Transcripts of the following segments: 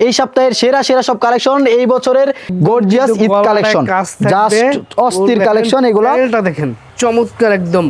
এই সপ্তাহের সেরা সেরা সব কালেকশন এই বছরের গর্জিয়াস ঈদ কালেকশন জাস্ট অস্থির কালেকশন এগুলো। দেখেন। চমৎকার একদম।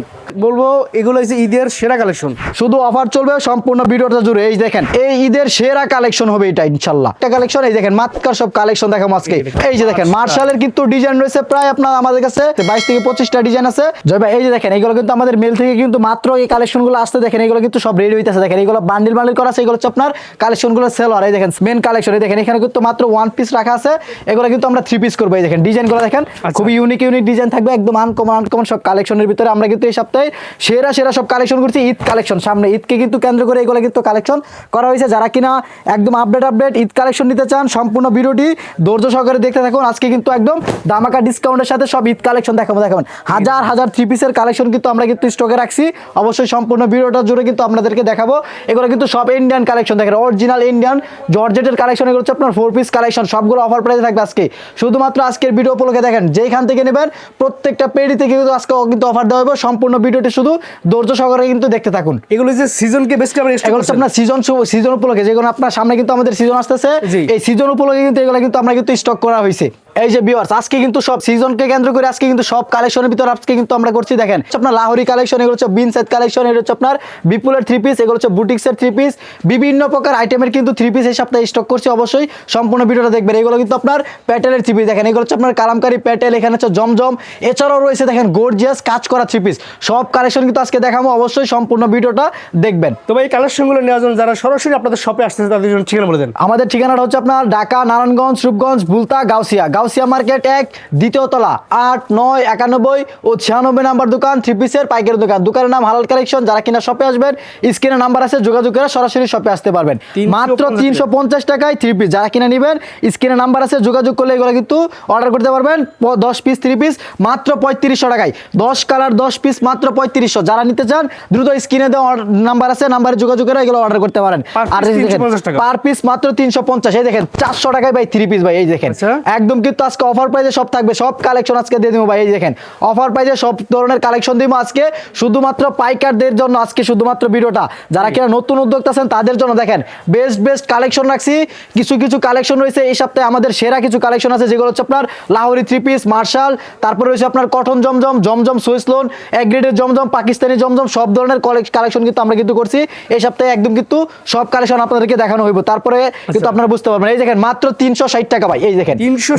বলব এগুলো হচ্ছে ঈদের সেরা কালেকশন শুধু অফার চলবে সম্পূর্ণ ভিডিওটা জুড়ে। এই দেখেন এই ঈদের সেরা কালেকশন হবে এটা ইনশাল্লাহ। একটা কালেকশন এই দেখেন মাতকার সব কালেকশন দেখাবো আজকে। এই যে দেখেন মার্শালের কিন্তু ডিজাইন রয়েছে প্রায় আপনার আমাদের কাছে বাইশ থেকে পঁচিশটা ডিজাইন আছে। জয় ভাই এই যে দেখেন এগুলো কিন্তু আমাদের মেল থেকে কিন্তু মাত্র এই কালেকশনগুলো আসতে দেখেন এগুলো কিন্তু সব রেডি হইতেছে। দেখেন এগুলো বান্ডিল বান্ডিল করা আছে এগুলো হচ্ছে আপনার কালেকশনগুলো সেল হয় এই দেখেন মেন কালেকশন এই দেখেন এখানে কিন্তু মাত্র ওয়ান পিস রাখা আছে। এগুলো কিন্তু আমরা থ্রি পিস করব। এই দেখেন ডিজাইনগুলো দেখেন খুবই ইউনিক ইউনিক ডিজাইন থাকবে। একদম আনকমন আনকমন সব কালেকশনের ভিতরে আমরা কিন্তু এই সপ্তাহে সেরা সেরা সব কালেকশন করছি, ঈদ কালেকশন সামনে ঈদকে কিন্তু কেন্দ্র করে এগুলো কিন্তু কালেকশন করা হয়েছে। যারা কিনা একদম আপডেট আপডেট ঈদ কালেকশন নিতে চান, সম্পূর্ণ ভিডিওটি ধৈর্য সহকারে দেখতে থাকুন। আজকে কিন্তু একদম দামাকা ডিসকাউন্টের সাথে সব ঈদ কালেকশন দেখাবো, দেখাবেন। হাজার হাজার থ্রি পিসের কালেকশন কিন্তু আমরা কিন্তু স্টকে রাখছি। অবশ্যই সম্পূর্ণ ভিডিওটা জুড়ে কিন্তু আপনাদেরকে দেখাবো। এগুলো কিন্তু সব ইন্ডিয়ান কালেকশন দেখেন অরিজিনাল ইন্ডিয়ান জর্জেটের কালেকশন এগুলো হচ্ছে আপনার ফোর পিস কালেকশন সবগুলো অফার প্রাইসে থাকবে আজকে। শুধুমাত্র আজকের ভিডিও উপলক্ষে দেখেন যেখান থেকে নেবেন প্রত্যেকটা পেডি থেকে কিন্তু আজকে কিন্তু অফার দেওয়া হবে সম্পূর্ণ ভিডিওটি শুধু ধৈর্য সহকারে কিন্তু দেখতে থাকুন। এগুলো হচ্ছে সিজনকে বেশ করে এগুলো আপনার সিজন সিজন উপলক্ষে যেগুলো আপনার সামনে কিন্তু আমাদের সিজন আসতেছে। এই সিজন উপলক্ষে কিন্তু এগুলো কিন্তু আমরা কিন্তু স্টক করা হয়েছে এই যে ভিউয়ার্স আজকে কিন্তু সব সিজনকে কেন্দ্র করে আজকে কিন্তু সব কালেকশনের ভিতর আজকে কিন্তু আমরা করছি দেখেন। আপনার লাহোরি কালেকশন এগুলো হচ্ছে বিন সেট কালেকশন এগুলো হচ্ছে আপনার বিপুলের থ্রি পিস এগুলো হচ্ছে বুটিক্সের থ্রি পিস বিভিন্ন প্রকার আইটেমের কিন্তু থ্রি পিস এই সপ্তাহে স্টক করছি অবশ্যই সম্পূর্ণ ভিডিওটা দেখবেন। এগুলো কিন্তু আপনার প্যাটেলের থ্রি পিস দেখেন। এগুলো হচ্ছে আপনার কালামকারি প্যাটেল এখানে হচ্ছে জমজম। এছাড়াও রয়েছে দেখেন গর্জিয়াস কাজ করা থ্রি পিস সব কালেকশন কিন্তু আজকে দেখাবো অবশ্যই সম্পূর্ণ ভিডিওটা দেখবেন। তবে এই কালেকশনগুলো নেওয়ার জন্য যারা সরাসরি আপনাদের শপে আসতেছে তাদের জন্য ঠিকানা বলে দেন। আমাদের ঠিকানাটা হচ্ছে আপনার ঢাকা নারায়ণগঞ্জ রূপগঞ্জ বুলতা গাউসিয়া। গাউসিয়া মার্কেট এক দ্বিতীয় তলা আট নয় একানব্বই ও ছিয়ানব্বই নাম্বার দোকান থ্রি পিসের পাইকারি দোকান। দোকানের নাম হালাল কালেকশন যারা কিনা শপে আসবেন স্ক্রিনে নাম্বার আছে যোগাযোগ করে সরাসরি শপে আসতে পারবেন। মাত্র তিনশো পঞ্চাশ টাকায় থ্রি পিস যারা কিনা নেবেন স্ক্রিনে নাম্বার আছে যোগাযোগ করলে এগুলো কিন্তু অর্ডার করতে পারবেন দশ পিস থ্রি পিস মাত্র পঁয়ত্রিশশো টাকায়। দশ কালার দশ পিস মাত্র পঁয়ত্রিশশো। যারা নিতে চান দ্রুত স্ক্রিনে দেওয়া নাম্বার আছে নাম্বারে যোগাযোগ করে এগুলো অর্ডার করতে পারেন। আর piece এই দেখেন 350 টাকা। পার পিস মাত্র তিনশো পঞ্চাশ। এই দেখেন চারশো টাকায় ভাই থ্রি পিস ভাই এই দেখেন। আচ্ছা। একদম কিন্তু আজকে অফার প্রাইজে সব থাকবে সব কালেকশন আজকে দিয়ে দিব ভাই এই দেখেন। অফার প্রাইজে সব ধরনের কালেকশন দিব আজকে শুধুমাত্র পাইকারদের জন্য আজকে শুধুমাত্র ভিডিওটা। যারা কিনা নতুন উদ্যোক্তা আছেন তাদের জন্য দেখেন বেস্ট বেস্ট কালেকশন রাখছি। কিছু কিছু কালেকশন রয়েছে এই সপ্তাহে আমাদের সেরা কিছু কালেকশন আছে যেগুলো হচ্ছে আপনার লাহোরি থ্রি পিস মার্শাল তারপরে রয়েছে আপনার কটন জমজম জমজম সুইস লোন এক গ্রেডের জমজম পাকিস্তানি জমজম সব ধরনের কালেকশন কিন্তু আমরা কিন্তু করছি। এই সপ্তাহে একদম কিন্তু সব কালেকশন আপনাদেরকে দেখানো হইব। তারপরে কিন্তু আপনারা বুঝতে পারবেন। এই দেখেন মাত্র তিনশো ষাট টাকা ভাই এই দেখেন।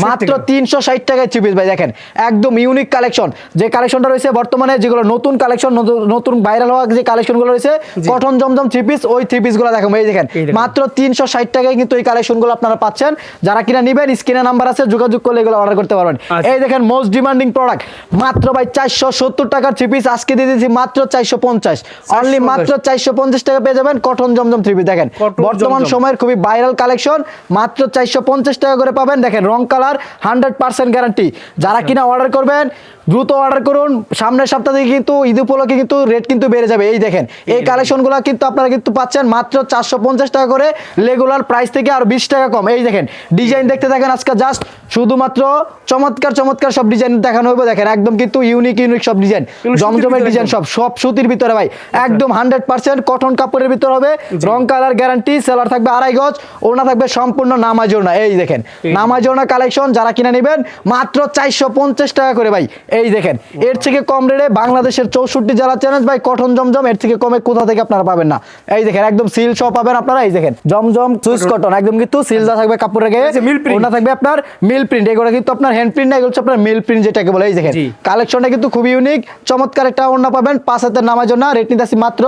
মাত্র তিনশো ষাট টাকায় থ্রি পিস ভাই দেখেন। একদম ইউনিক কালেকশন যে কালেকশনটা রয়েছে বর্তমানে যেগুলো নতুন কালেকশন নতুন ভাইরাল হওয়া যে কালেকশনগুলো রয়েছে কটন জমজম থ্রি পিস ওই থ্রি পিসগুলো দেখেন এই দেখেন এই দেখেন। মাত্র তিনশো ষাট টাকায় কিন্তু এই কালেকশনগুলো আপনারা পাচ্ছেন। যারা কিনা নেবেন স্ক্রিনে নাম্বার আছে যোগাযোগ করলে এগুলো অর্ডার করতে পারবেন। আচ্ছা। এই দেখেন মোস্ট ডিমান্ডিং প্রোডাক্ট মাত্র ভাই চারশো সত্তর টাকার থ্রি পিস আজকে দিয়ে দিয়েছি মাত্র চারশো পঞ্চাশ। অনলি মাত্র চারশো পঞ্চাশ টাকা পেয়ে যাবেন কটন জমজম থ্রি পিস দেখেন বর্তমান সময়ের খুবই ভাইরাল কালেকশন মাত্র চারশো পঞ্চাশ টাকা করে পাবেন। দেখেন রং কালার হান্ড্রেড পার্সেন্ট গ্যারান্টি যারা কিনা অর্ডার করবেন দ্রুত অর্ডার করুন। সামনের সপ্তাহ থেকে কিন্তু ঈদ উপলক্ষে কিন্তু রেট কিন্তু বেড়ে যাবে। এই দেখেন এই কালেকশনগুলো কিন্তু আপনারা কিন্তু পাচ্ছেন মাত্র চারশো পঞ্চাশ টাকা করে। রেগুলার প্রাইস থেকে আর বিশ টাকা কম। এই দেখেন ডিজাইন দেখতে থাকেন আজকে জাস্ট শুধুমাত্র চমৎকার চমৎকার সব ডিজাইন দেখানো হবে দেখেন একদম কিন্তু ইউনিক ইউনিক সব ডিজাইন এগুলো সুতির ডিজাইন সব সব সুতির ভিতরে ভাই। একদম হান্ড্রেড পার্সেন্ট কটন কাপড়ের ভিতর হবে। রং কালার গ্যারান্টি সেলার থাকবে আড়াই গজ ওনা থাকবে সম্পূর্ণ নামাজোনা এই দেখেন নামাজোনা কালেকশন যারা কিনে নেবেন মাত্র চারশো পঞ্চাশ টাকা করে ভাই। এই দেখেন এর থেকে কম রেটে বাংলাদেশের চৌষট্টি জেলা চ্যালেঞ্জ ভাই কটন জমজম এর থেকে কমে কোথা থেকে আপনারা পাবেন না। এই দেখেন একদম সিল সহ পাবেন আপনারা। এই দেখেন জমজম সুইস কটন একদম কিন্তু সিল দেওয়া থাকবে কাপড়ের গায়ে। ওনা থাকবে আপনার মিল প্রিন্ট এগুলো কিন্তু আপনার হ্যান্ড প্রিন্ট না এগুলো হচ্ছে আপনার মিল প্রিন্ট যেটাকে বলে। এই দেখেন। কালেকশনটা কিন্তু খুবই ইউনিক চমৎকার একটা ওড়না পাবেন? পাঁচ হাতের নামার জন্য রেট নিতেছি মাত্র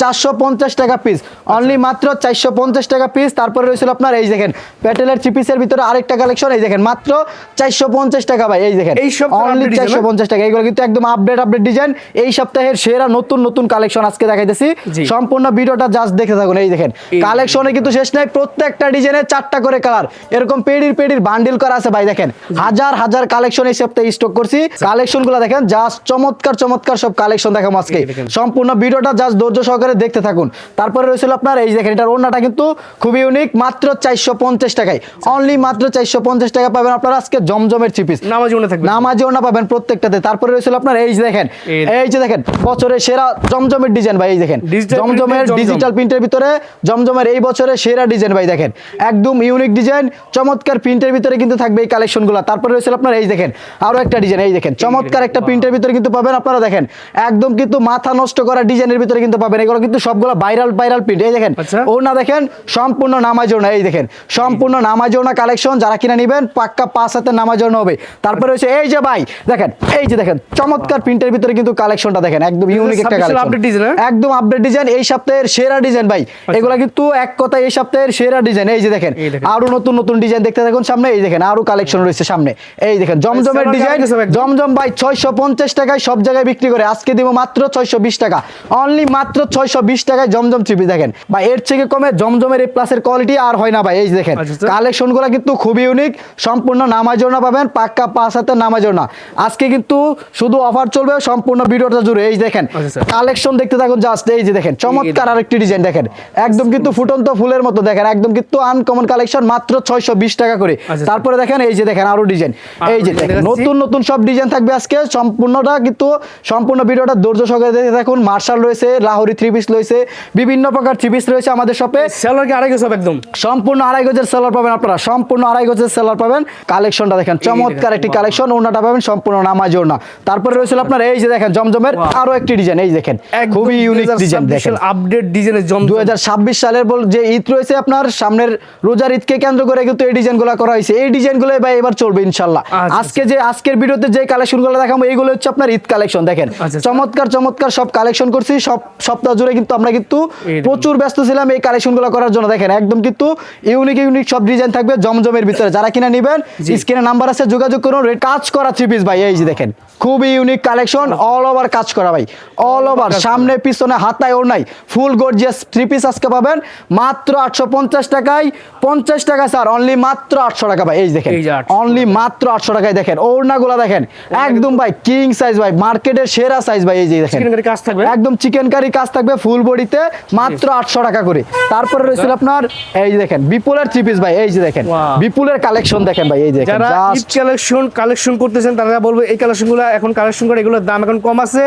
চারশো পঞ্চাশ টাকা পিস অনলি মাত্র চারশো পঞ্চাশ টাকা পিস তারপরে রয়েছিল আপনার এই দেখেন প্যাটেলের থ্রি পিসের ভিতরে আরেকটা কালেকশন এই দেখেন মাত্র চারশো পঞ্চাশ টাকা ভাই এই দেখেন। অনলি চারশো পঞ্চাশ টাকা। এগুলো কিন্তু একদম আপডেট আপডেট ডিজাইন এই সপ্তাহের সেরা নতুন নতুন কালেকশন আজকে দেখাইতেছি। সম্পূর্ণ ভিডিওটা জাস্ট দেখে থাকুন এই দেখেন। কালেকশনে কিন্তু শেষ নাই প্রত্যেকটা ডিজাইনের চারটা করে কালার এরকম পেডির পেডির বান্ডিল করা আছে ভাই দেখেন। হাজার হাজার কালেকশন এই সপ্তাহে স্টক করছি। কালেকশনগুলো দেখেন জাস্ট চমৎকার চমৎকার সব কালেকশন দেখাবো আজকে। সম্পূর্ণ ভিডিওটা জাস্ট ধৈর্য সহকারে দেখতে থাকুন। তারপরে রয়েছিল আপনার এই দেখেন এটার ওড়নাটা কিন্তু খুবই ইউনিক মাত্র চারশো পঞ্চাশ টাকায়। অনলি মাত্র চারশো পঞ্চাশ টাকা পাবেন আপনারা আজকে জমজমের চিপিস পিস নামাজ থাকবে। নামাজি ওনা পাবেন প্রত্যেকটাতে। তারপরে রয়েছিল আপনার এই দেখেন এই- যে দেখেন বছরের সেরা জমজমের ডিজাইন ভাই এই দেখেন। জমজমের। ডিজিটাল প্রিন্টের ভিতরে জমজমের এই বছরের সেরা ডিজাইন ভাই দেখেন। একদম ইউনিক ডিজাইন চমৎকার প্রিন্টের ভিতরে কিন্তু থাকবে এই কালেকশনগুলো তারপরে রয়েছে আপনার এই দেখেন আরও একটা ডিজাইন এই দেখেন চমৎকার একটা প্রিন্টের ভিতরে কিন্তু পাবেন আপনারা দেখেন। একদম কিন্তু মাথা নষ্ট করা ডিজাইনের ভিতরে কিন্তু পাবেন। এগুলো কিন্তু সবগুলো ভাইরাল ভাইরাল প্রিন্ট এই দেখেন আচ্ছা। ওনা দেখেন সম্পূর্ণ নামাজোনা এই দেখেন সম্পূর্ণ নামাজোনা কালেকশন যারা কিনা নেবেন পাক্কা পাঁচ হাতে নামাজোনা হবে। তারপরে হচ্ছে এই যে ভাই দেখেন এই যে দেখেন চমৎকার প্রিন্টের ভিতরে কিন্তু কালেকশনটা দেখেন একদম ইউনিক একটা কালেকশন হ্যাঁ? একদম আপডেট ডিজাইন এই সপ্তাহের সেরা ডিজাইন ভাই। এগুলা কিন্তু এক কথা এই সপ্তাহের সেরা ডিজাইন এই যে দেখেন আরও নতুন নতুন ডিজাইন দেখতে থাকুন সামনে। এই দেখেন আরও কালেকশন রয়েছে সামনে। এই দেখেন জমজমের ডিজাইন। জমজম ভাই ছয়শো পঞ্চাশ টাকায় সব জায়গায় বিক্রি করে। আজকে দিব মাত্র ছয়শো বিশ টাকা। অনলি মাত্র ছয়শো বিশ টাকায় জমজম চিপি দেখেন। বা এর থেকে কমে জমজমের এই প্লাসের কোয়ালিটি আর হয় না ভাই এই দেখেন। আচ্ছা, আচ্ছা। কালেকশনগুলো কিন্তু খুবই ইউনিক সম্পূর্ণ নামাজনা পাবেন পাক্কা পাঁচ হাতের নামাজনা আজকে কিন্তু শুধু অফার চলবে সম্পূর্ণ ভিডিওটা জুড়ে এই দেখেন। আচ্ছা, কালেকশন দেখতে থাকুন জাস্ট এই যে দেখেন চমৎকার আরেকটি ডিজাইন দেখেন। একদম কিন্তু ফুটন্ত ফুলের মতো দেখেন একদম কিন্তু আনকমন কালেকশন মাত্র ছয়শো বিশ টাকা করে। আচ্ছা। তারপরে দেখেন এই যে দেখেন আরও ডিজাইন এই যে দেখেন নতুন নতুন সব ডিজাইন থাকবে আজকে সম্পূর্ণটা কিন্তু সম্পূর্ণ ভিডিওটা ধৈর্য সহকারে দেখতে থাকুন। মার্শাল রয়েছে লাহোরি থ্রি পিস রয়েছে বিভিন্ন প্রকার থ্রি পিস রয়েছে আমাদের শপে সেলার কি আড়াই সব একদম। সম্পূর্ণ আড়াই গজের সেলার পাবেন আপনারা সম্পূর্ণ আড়াই গজের সেলার পাবেন। কালেকশনটা দেখেন চমৎকার একটি কালেকশন ওনাটা পাবেন সম্পূর্ণ নামাজ ওনা তারপরে রয়েছিল আপনার এই যে দেখেন জমজমের আরও একটি ডিজাইন এই দেখেন খুবই ইউনিক ডিজাইন দেখেন। আপডেট ডিজাইনের জম দু হাজার ছাব্বিশ সালের বল যে ঈদ রয়েছে আপনার সামনের রোজার ঈদকে কেন্দ্র করে কিন্তু এই ডিজাইনগুলো করা হয়েছে। এই ডিজাইনগুলো ভাই এবার চলবে ইনশাল্লাহ। আচ্ছা, আজকে যে আজকের ভিডিওতে যে কালেকশনগুলো দেখাবো এইগুলো হচ্ছে আপনার ঈদ কালেকশন দেখেন। আচ্ছা। চমৎকার চমৎকার সব কালেকশন করছি। সব সপ্তাহ জুড়ে কিন্তু আমরা কিন্তু প্রচুর ব্যস্ত ছিলাম এই কালেকশনগুলো করার জন্য। দেখেন একদম কিন্তু ইউনিক ইউনিক সব ডিজাইন থাকবে জমজমের ভিতরে। যারা কিনা নিবেন স্ক্রিনে নাম্বার আছে যোগাযোগ করুন। কাজ করা থ্রি পিস ভাই। এই যে দেখেন খুবই ইউনিক কালেকশন অল ওভার কাজ করা ভাই। অল ওভার সামনে পিছনে হাতায় ওর নাই ফুল গর্জিয়াস থ্রি পিস আজকে পাবেন। মাত্র আটশো পঞ্চাশ টাকায়। পঞ্চাশ টাকা স্যার অনলি মাত্র আটশো টাকা ভাই। এই দেখেন এই যে 800 অনলি মাত্র আটশো টাকায় দেখেন। ওড়নাগুলো দেখেন। একদম ভাই কিং সাইজ ভাই। মার্কেটের সেরা সাইজ ভাই। এই যে দেখেন। চিকেন কারি কাজ থাকবে? একদম চিকেন কারি কাজ থাকবে ফুল বডিতে মাত্র আটশো টাকা করে। তারপরে রয়েছিল আপনার এই যে দেখেন বিপুলের থ্রি পিস ভাই। এই যে দেখেন বিপুলের কালেকশন দেখেন ভাই। এই যে যারা কালেকশন কালেকশন করতেছেন তারা বলব এই কালেকশনগুলো এখন কালেকশন করে এগুলোর দাম এখন কম আছে।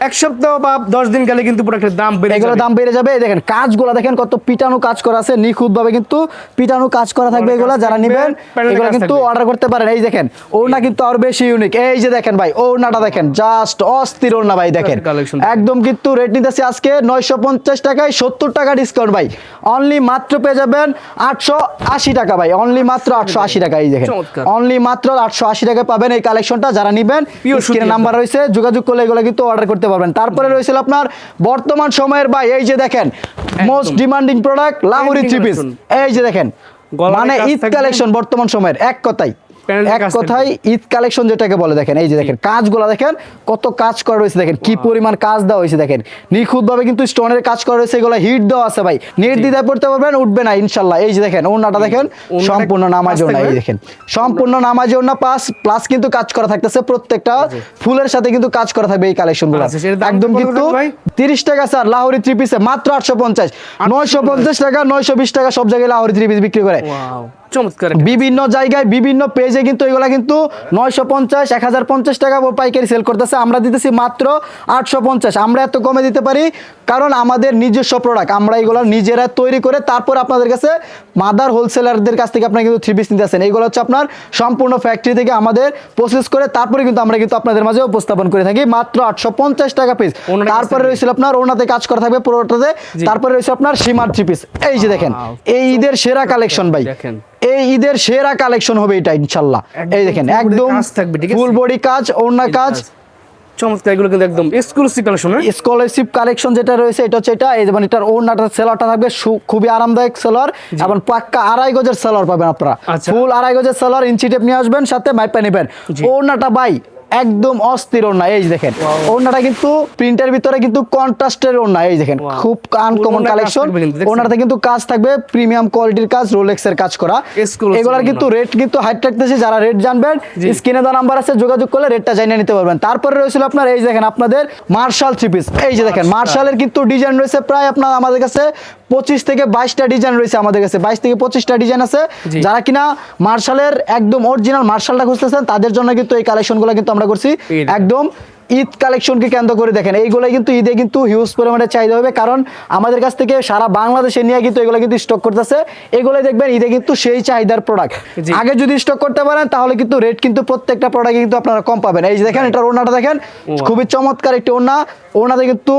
এক সপ্তাহ বা দশ দিন গেলে কিন্তু প্রোডাক্টের দাম বেড়ে এগুলো দাম বেড়ে যাবে। দেখেন কাজগুলো দেখেন কত পিটানো কাজ করা আছে নিখুঁত ভাবে কিন্তু পিটানো কাজ করা থাকবে এগুলো যারা নিবেন এগুলো কিন্তু অর্ডার করতে পারেন। এই দেখেন ওড়না কিন্তু আরও বেশি ইউনিক এই যে দেখেন ভাই ওড়নাটা দেখেন জাস্ট অস্থির ওড়না ভাই দেখেন। একদম কিন্তু রেট নিতেছে আজকে নয়শো পঞ্চাশ টাকায় সত্তর টাকা ডিসকাউন্ট ভাই। অনলি মাত্র পেয়ে যাবেন আটশো আশি টাকা ভাই। অনলি মাত্র আটশো আশি টাকা এই দেখেন। অনলি মাত্র আটশো আশি টাকা পাবেন এই কালেকশনটা যারা নিবেন স্ক্রিনে নাম্বার রয়েছে যোগাযোগ করলে এগুলো কিন্তু অর্ডার করতে পারবেন। তারপরে রয়েছে আপনার বর্তমান সময়ের বা এই যে দেখেন most demanding product Lahori three piece এই যে দেখেন মানে ঈদ কালেকশন বর্তমান সময়ের এক কথাই এক কাজ ঈদ কালেকশন যেটাকে বলে দেখেন এই যে দেখেন কাজগুলো দেখেন কত কাজ করা রয়েছে দেখেন কি পরিমাণ কাজ দেওয়া হয়েছে দেখেন। নিখুঁত কিন্তু স্টোনের কাজ করা রয়েছে এগুলো হিট দেওয়া আছে ভাই। নির্দ্বিধায় পড়তে পারবেন উঠবে না ইনশাল্লাহ। এই যে দেখেন ওনাটা দেখেন সম্পূর্ণ নামাজ ওনা এই দেখেন। সম্পূর্ণ নামাজ ওনা প্লাস প্লাস কিন্তু কাজ করা থাকতেছে প্রত্যেকটা ফুলের সাথে কিন্তু কাজ করা থাকবে এই কালেকশনগুলো। আচ্ছা, একদম কিন্তু থাকবে ভাই? তিরিশ টাকা স্যার লাহোরি থ্রি পিসে মাত্র আটশো পঞ্চাশ। নয়শো পঞ্চাশ টাকা নয়শো বিশ টাকা সব জায়গায় লাহোরি থ্রি পিস বিক্রি করে। চমৎকার বিভিন্ন জায়গায় বিভিন্ন পেজে কিন্তু এগুলা কিন্তু নয়শো পঞ্চাশ এক হাজার পঞ্চাশ টাকা পাইকারি সেল করতেছে। আমরা দিতেছি মাত্র আটশো পঞ্চাশ। আমরা এত কমে দিতে পারি কারণ আমাদের নিজস্ব প্রোডাক্ট আমরা এগুলো নিজেরা তৈরি করে তারপর আপনাদের কাছে মাদার হোলসেলারদের কাছ থেকে আপনারা কিন্তু থ্রি পিস নিতে আসেন। এইগুলো হচ্ছে আপনার সম্পূর্ণ ফ্যাক্টরি থেকে আমাদের প্রসেস করে তারপরে কিন্তু আমরা কিন্তু আপনাদের মাঝে উপস্থাপন করে থাকি মাত্র আটশো পঞ্চাশ টাকা পিস তারপরে রয়েছিল আপনার ওনাতে কাজ করা থাকবে পুরোটাতে। তারপরে রয়েছে আপনার সীমার থ্রি পিস এই যে দেখেন এই ঈদের সেরা কালেকশন ভাই। দেখেন। এই ঈদের সেরা কালেকশন হবে এটা ইনশাল্লাহ। এই দেখেন একদম থাকবে, ঠিক আছে? ফুল বডি কাজ ওড়না কাজ। চমৎকার এগুলো কিন্তু একদম এক্সক্লুসিভ কালেকশন স্কলারশিপ কালেকশন যেটা রয়েছে এটা হচ্ছে এটা এই যেমন এটার ওড়নাটা সেলারটা থাকবে খুবই আরামদায়ক সেলার এবং পাক্কা আড়াই গজের সেলার পাবেন আপনারা। আচ্ছা। ফুল আড়াই গজের সেলার ইঞ্চি টেপ নিয়ে আসবেন সাথে মাইপা নেবেন। ওর ওড়নাটা ভাই একদম অস্থির ওড়না এই যে দেখেন। ওড়নাটা কিন্তু প্রিন্টের ভিতরে কিন্তু কন্ট্রাস্টের ওড়না এই দেখেন খুব আনকমন কালেকশন থাকবে কিন্তু, কাজ থাকবে প্রিমিয়াম কোয়ালিটির কাজ রোলেক্স এর কাজ করা। এগুলার কিন্তু রেট কিন্তু হাইট রাখতেছে যারা রেট জানবেন স্ক্রিনে দেওয়া নাম্বার আছে যোগাযোগ করলে রেটটা জানিয়ে নিতে পারবেন। তারপরে রয়েছিল আপনার এই দেখেন আপনাদের মার্শাল থ্রি পিস এই যে দেখেন মার্শালের কিন্তু ডিজাইন রয়েছে প্রায় আপনার আমাদের কাছে পঁচিশ থেকে বাইশটা ডিজাইন রয়েছে আমাদের কাছে। বাইশ থেকে পঁচিশটা ডিজাইন আছে। যারা কিনা মার্শালের একদম অরিজিনাল মার্শালটা খুঁজতেছেন তাদের জন্য কিন্তু এই কালেকশনগুলো কিন্তু আমরা করছি। একদম ঈদ কালেকশনকে কেন্দ্র করে দেখেন। এইগুলো কিন্তু ঈদে কিন্তু হিউজ পরিমাণে চাহিদা হবে। কারণ আমাদের কাছ থেকে সারা বাংলাদেশে নিয়ে কিন্তু এগুলো কিন্তু স্টক করতেছে। এগুলো দেখবেন ঈদে কিন্তু সেই চাহিদার প্রোডাক্ট আগে যদি স্টক করতে পারেন তাহলে কিন্তু রেট কিন্তু প্রত্যেকটা প্রোডাক্টে কিন্তু আপনারা কম পাবেন। এই যে দেখেন এটার ওড়নাটা দেখেন খুবই চমৎকার একটি ওড়না। ওড়নাতে কিন্তু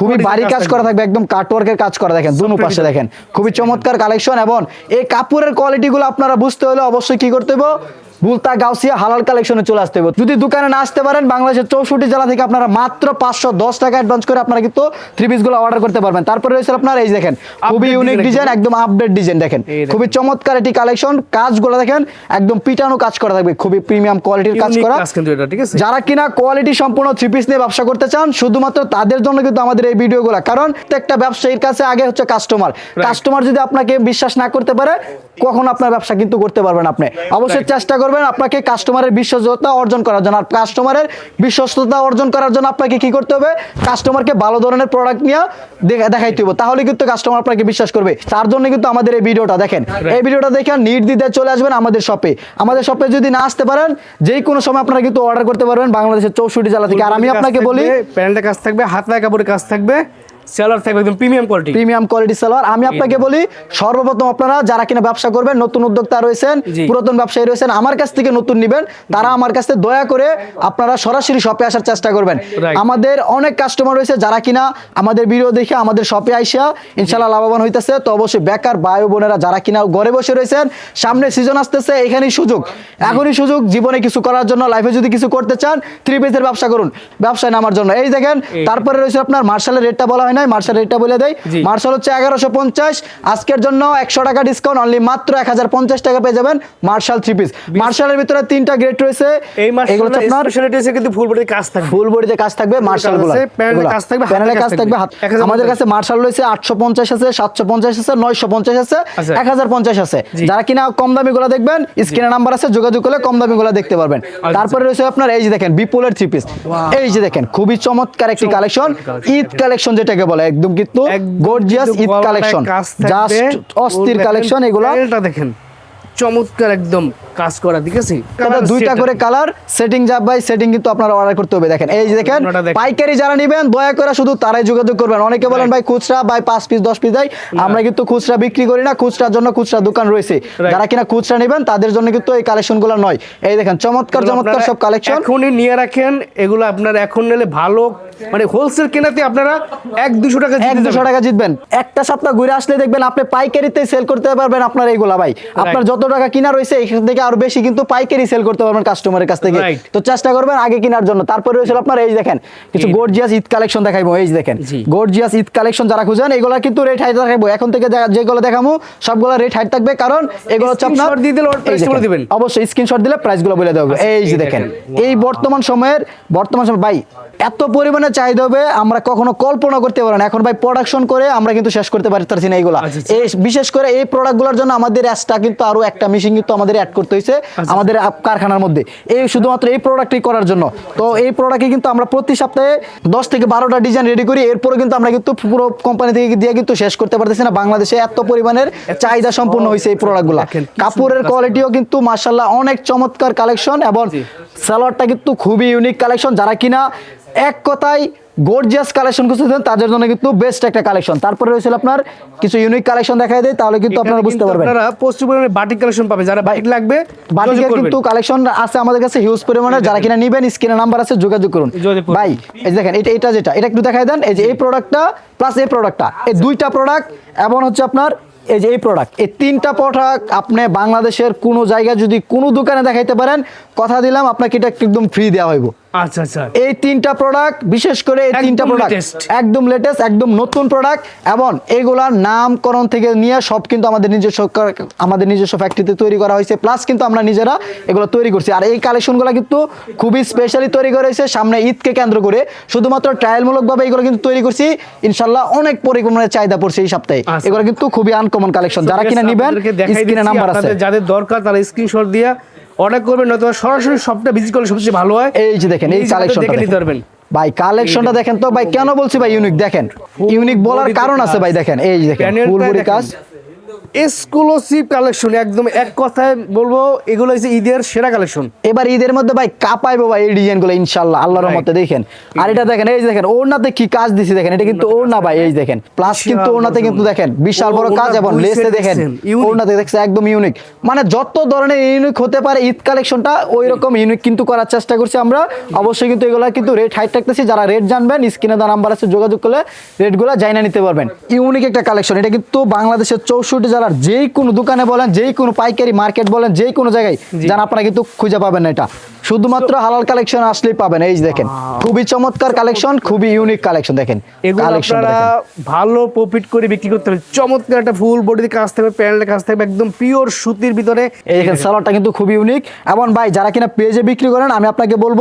খুবই ভারী কাজ করা থাকবে। একদম কাটওয়ার্কের কাজ করা দেখেন দুনো পাশে। দেখেন। খুবই চমৎকার কালেকশন এবং এই কাপড়ের কোয়ালিটিগুলো আপনারা বুঝতে হলে অবশ্যই কি করতে হবে বুলতা গাউসিয়া হালাল কালেকশনে চলে আসতে হবে। যদি দোকানে না আসতে পারেন বাংলাদেশের চৌষট্টি জেলা থেকে আপনারা মাত্র পাঁচশো দশ টাকা অ্যাডভান্স করে আপনারা কিন্তু থ্রি পিসগুলো অর্ডার করতে পারবেন। তারপরে রয়েছে আপনার এই দেখেন খুবই ইউনিক ডিজাইন একদম আপডেট ডিজাইন দেখেন। খুবই চমৎকার একটি কালেকশন কাজগুলো দেখেন একদম পিটানো কাজ করা থাকবে। খুবই প্রিমিয়াম কোয়ালিটির কাজ করা। এটা যারা কিনা কোয়ালিটি সম্পূর্ণ থ্রি পিস নিয়ে ব্যবসা করতে চান শুধুমাত্র তাদের জন্য কিন্তু আমাদের এই ভিডিওগুলো কারণ প্রত্যেকটা ব্যবসায়ীর কাছে আগে হচ্ছে কাস্টমার কাস্টমার যদি আপনাকে বিশ্বাস না করতে পারে কখন আপনার ব্যবসা কিন্তু করতে পারবেন আপনি। অবশ্যই চেষ্টা করবেন। আপনাকে কাস্টমারের বিশ্বাসতা অর্জন করার জন্য। আর কাস্টমারের বিশ্বস্ততা অর্জন করার জন্য আপনাকে কি করতে হবে? কাস্টমারকে ভালো ধরনের প্রোডাক্ট নিয়ে দেখাইতে হবে। তাহলে কিন্তু কাস্টমার আপনাকে বিশ্বাস করবে। তার জন্য কিন্তু আমাদের এই ভিডিওটা দেখেন। এই ভিডিওটা দেখে নির্দ্বিধায় চলে আসবেন আমাদের শপে আমাদের শপে যদি না আসতে পারেন যেই কোনো সময় আপনারা কিন্তু অর্ডার করতে পারবেন বাংলাদেশের চৌষট্টি জেলা থেকে। আর আমি আপনাকে বলি প্যান্টের কাজ থাকবে হাতায় কাপড়ের কাজ থাকবে। সেলার থাকবে একদম premium quality premium quality salwar আমি আপনাকে বলি সর্বপ্রথম আপনারা যারা কিনা ব্যবসা করবেন নতুন উদ্যোক্তা রয়েছেন পুরাতন ব্যবসায়ী রয়েছেন আমার কাছ থেকে নতুন নিবেন। তারা আমার কাছে দয়া করে আপনারা সরাসরি শপে আসার চেষ্টা করবেন। আমাদের অনেক কাস্টমার রয়েছে যারা কিনা আমাদের ভিডিও দেখে আমাদের শপে আইসা ইনশাল্লাহ লাভবান হইতেছে। তো অবশ্যই বেকার ভাই ও বোনেরা যারা কিনা ঘরে বসে রয়েছেন সামনে সিজন আসতেছে এখানেই সুযোগ। এখনই সুযোগ জীবনে কিছু করার জন্য লাইফে যদি কিছু করতে চান থ্রি পেজের ব্যবসা করুন ব্যবসায় নামার জন্য। এই দেখেন তারপরে রয়েছে আপনার মার্শালের রেটটা বলা হয় নাই মার্শাল রেটটা বলে দেয় মার্শাল হচ্ছে এগারোশো পঞ্চাশ আজকের জন্য একশো টাকা ডিসকাউন্ট অনলি মাত্র এক হাজার পঞ্চাশ টাকা পেয়ে যাবেন মার্শাল থ্রি পিস মার্শালের ভিতরে তিনটা গ্রেড রয়েছে। এই এগুলো আপনার কিন্তু ফুল কাজ থাকবে। ফুল বডিতে কাজ থাকবে মার্শালগুলো কাজ থাকবে, প্যানেলে কাজ থাকবে হাত- থাকবে। 1050 আমাদের কাছে মার্শাল রয়েছে আটশো পঞ্চাশ আছে সাতশো পঞ্চাশ আছে নয়শো পঞ্চাশ আছে আচ্ছা। এক হাজার পঞ্চাশ আছে। যারা কিনা কম দামি গুলো দেখবেন স্ক্রিনে নাম্বার আছে যোগাযোগ করলে কম দামি গুলো দেখতে পারবেন। আচ্ছা। তারপরে রয়েছে আপনার এই যে দেখেন বিপুলের থ্রি পিস এই যে দেখেন খুবই চমৎকার একটি কালেকশন ঈদ কালেকশন যেটাকে বলে একদম কিন্তু গর্জিয়াস ঈদ কালেকশন জাস্ট অস্থির কালেকশন এগুলো। প্যানেলটা দেখেন চমৎকার একদম কাজ করা ঠিক আছে? এটা দুইটা করে কালার সেটিং যাব ভাই সেটিং কিন্তু আপনারা অর্ডার করতে হবে দেখেন। এই যে দেখেন পাইকারি যারা নেবেন দয়া করে শুধু তারাই যোগাযোগ করবেন। অনেকে বলেন ভাই খুচরা ভাই পাঁচ পিস দশ পিস দেয়। আমরা কিন্তু খুচরা বিক্রি করি না খুচরার জন্য খুচরা দোকান রয়েছে। যারা কিনা খুচরা নেবেন তাদের জন্য কিন্তু এই কালেকশনগুলো নয়। এই দেখেন চমৎকার চমৎকার সব কালেকশন এখনই নিয়ে রাখেন এগুলো আপনারা এখন নিলে ভালো মানে হোলসেল কেনাতে আপনারা এক দুশো টাকা এক দুশো টাকা জিতবেন একটা সপ্তাহ ঘুরে আসলে দেখবেন আপনি পাইকারিতে সেল করতে পারবেন আপনার এইগুলা ভাই আপনার যত টাকা কিনা রয়েছে এখান থেকে আরও বেশি কিন্তু পাইকারি সেল করতে পারবেন কাস্টমারের কাছ থেকে তো চেষ্টা করবেন আগে কেনার জন্য তারপরে রয়েছে আপনার এই দেখেন কিছু এই। গর্জিয়াস ঈদ কালেকশন দেখাইবো এই দেখেন। গর্জিয়াস ঈদ কালেকশন যারা খুঁজেন এগুলা কিন্তু রেট হাইট দেখাইবো এখন থেকে যেগুলো দেখামু সবগুলো রেট হাইট থাকবে কারণ এগুলো হচ্ছে আপনার দিয়ে দিলে ওর এই দেখেন। বলে দিবেন। অবশ্যই স্ক্রিনশট দিলে প্রাইসগুলো বলে দেবো আচ্ছা, এই যে দেখেন দেখেন। এই বর্তমান সময়ের বর্তমান সময় ভাই এত পরিমাণে চাহিদা হবে আমরা কখনো কল্পনা করতে পারি না। এখন ভাই প্রোডাকশন করে আমরা কিন্তু শেষ করতে পারতেছি না এইগুলা। আচ্ছা, আচ্ছা। এই বিশেষ করে এই প্রোডাক্টগুলোর জন্য আমাদের এক্সট্রা কিন্তু আরও একটা মেশিন কিন্তু আমাদের অ্যাড করতে হয়েছে আচ্ছা। আমাদের কারখানার মধ্যে। এই শুধুমাত্র এই প্রোডাক্টই করার জন্য। তো এই প্রোডাক্টে কিন্তু আমরা প্রতি সপ্তাহে দশ থেকে বারোটা ডিজাইন রেডি করি। এরপরে কিন্তু আমরা কিন্তু পুরো কোম্পানি থেকে দিয়ে কিন্তু শেষ করতে পারতেছি না। বাংলাদেশে এত পরিমাণের চাহিদা সম্পূর্ণ হয়েছে এই প্রোডাক্টগুলো কাপড়ের কোয়ালিটিও কিন্তু মার্শাল্লাহ অনেক চমৎকার কালেকশন এবং। সালোয়ারটা কিন্তু খুবই ইউনিক কালেকশন যারা কিনা এক কথায় গর্জিয়াস কালেকশন খুঁজতেছেন তাদের জন্য কিন্তু বেস্ট একটা কালেকশন তারপরে রয়েছিল আপনার কিছু ইউনিক কালেকশন দেখাই দেয় তাহলে কিন্তু আপনারা বুঝতে পারবেন। আপনারা প্রচুর পরিমাণে বাটিক কালেকশন পাবে যারা বাটিক লাগবে বাটিকের কিন্তু কালেকশন আছে আমাদের কাছে হিউজ পরিমাণে। যারা কিনা নিবেন স্ক্রিনে নাম্বার আছে যোগাযোগ করুন। ভাই এই দেখেন এটা এটা যেটা এটা একটু দেখাই দেন এই যে এই প্রোডাক্টটা প্লাস এই প্রোডাক্টটা এই দুইটা প্রোডাক্ট এবং হচ্ছে আপনার এই যে এই প্রোডাক্ট এই তিনটা প্রোডাক্ট আপনি বাংলাদেশের কোনো জায়গায় যদি কোনো দোকানে দেখাইতে পারেন কথা দিলাম আপনাকে এটা একদম ফ্রি দেওয়া হইব। আচ্ছা আচ্ছা। এই তিনটা প্রোডাক্ট বিশেষ করে এই তিনটা প্রোডাক্ট একদম লেটেস্ট একদম নতুন প্রোডাক্ট এবং এগুলার নামকরণ থেকে নিয়ে সব কিন্তু আমাদের নিজস্ব আমাদের নিজস্ব ফ্যাক্টরিতে তৈরি করা হয়েছে। প্লাস কিন্তু আমরা নিজেরা এগুলো তৈরি করছি। আর এই কালেকশনগুলো কিন্তু খুবই স্পেশালি তৈরি করা হয়েছে সামনে ঈদকে কেন্দ্র করে। শুধুমাত্র ট্রায়ালমূলকভাবে এগুলো কিন্তু তৈরি করছি। ইনশাল্লাহ অনেক পরিমাণে চাহিদা পড়ছে এই সপ্তাহে। আচ্ছা। এগুলো কিন্তু খুবই আনকমন কালেকশন যারা কিনা নিবেন স্ক্রিনে নাম্বার আছে। যাদের দরকার তারা স্ক্রিনশট দিয়ে অর্ডার করবেন নয়তো সরাসরি সবটা ভিজিট করলে সবচেয়ে ভালো হয়। এই যে দেখেন এই কালেকশনটা দেখে নিতে পারবেন। ভাই কালেকশনটা দেখেন। তো ভাই কেন বলছি ভাই ইউনিক দেখেন ইউনিক বলার কারণ আছে ভাই দেখেন এই যে দেখেন ফুল বডি। কাজ। এক্সক্লুসিভ কালেকশন একদম এক কথায় বলব এগুলো হচ্ছে ঈদের সেরা কালেকশন এবার ঈদের মধ্যে ভাই কাপাইবো ভাই এই ডিজাইনগুলো ইনশাল্লাহ আল্লাহর রহমতে দেখেন। আর এটা দেখেন এই দেখেন ওড়নাতে কি কাজ দিছি দেখেন এটা কিন্তু ওড়না ভাই এই দেখেন। প্লাস কিন্তু ওড়নাতে কিন্তু দেখেন বিশাল বড় কাজ এবং লেসে দেখেন ওড়নাতে দেখছে একদম ইউনিক। মানে যত ধরনের ইউনিক হতে পারে ঈদ কালেকশনটা ওই রকম ইউনিক কিন্তু করার চেষ্টা করছি আমরা। অবশ্যই কিন্তু এগুলা কিন্তু রেট হাইট রাখতেছি যারা রেট জানবেন স্ক্রিনে দেওয়া নাম্বার আছে যোগাযোগ করলে রেটগুলো জাইনা নিতে পারবেন। ইউনিক একটা কালেকশন এটা কিন্তু বাংলাদেশের চৌষট্টি জেলার যেই কোনো দোকানে বলেন যেই কোনো পাইকারি মার্কেট বলেন যেই কোনো জায়গায় যান আপনারা কিন্তু খুঁজে পাবেন না এটা। শুধুমাত্র হালাল কালেকশন আসলেই পাবেন। এই দেখেন খুবই চমৎকার কালেকশন খুবই ইউনিক কালেকশন দেখেন। আপনারা ভালো প্রফিট করে বিক্রি করতে হবে চমৎকার একটা ফুল বডিতে কাজ থাকবে প্যানেলের কাজ থাকবে একদম পিওর সুতির ভিতরে। এই দেখেন সালোয়ারটা কিন্তু খুবই ইউনিক এবং ভাই যারা কিনা পেজে বিক্রি করেন আমি আপনাকে বলব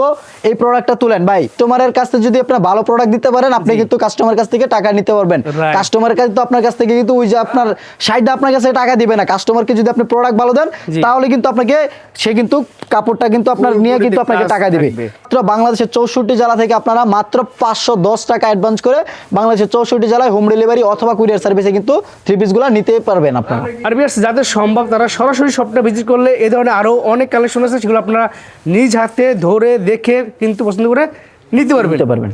এই প্রোডাক্টটা তুলেন। ভাই তোমার কাছ থেকে যদি আপনার ভালো প্রোডাক্ট দিতে পারেন আপনি কিন্তু কাস্টমার কাছ থেকে টাকা নিতে পারবেন। কাস্টমার কাছে তো আপনার কাছ থেকে কিন্তু ওই যে আপনার সাইডে আপনার কাছে টাকা দিবে না। কাস্টমারকে যদি আপনি প্রোডাক্ট ভালো দেন তাহলে কিন্তু আপনাকে সে কিন্তু কাপড়টা কিন্তু আপনার নিয়ে বডিতে কিন্তু আপনাকে টাকা দিবে। তো বাংলাদেশের চৌষট্টি জেলা থেকে আপনারা মাত্র পাঁচশো দশ টাকা অ্যাডভান্স করে বাংলাদেশের চৌষট্টি জেলায় হোম ডেলিভারি অথবা কুরিয়ার সার্ভিসে কিন্তু থ্রি পিসগুলো নিতে পারবেন আপনারা। আর বিয়ার্স যাদের সম্ভব তারা সরাসরি শপটা ভিজিট করলে এ ধরনের আরও অনেক কালেকশন আছে সেগুলো আপনারা নিজ হাতে ধরে দেখে কিন্তু পছন্দ করে নিতে পারবেন। নিতে পারবেন।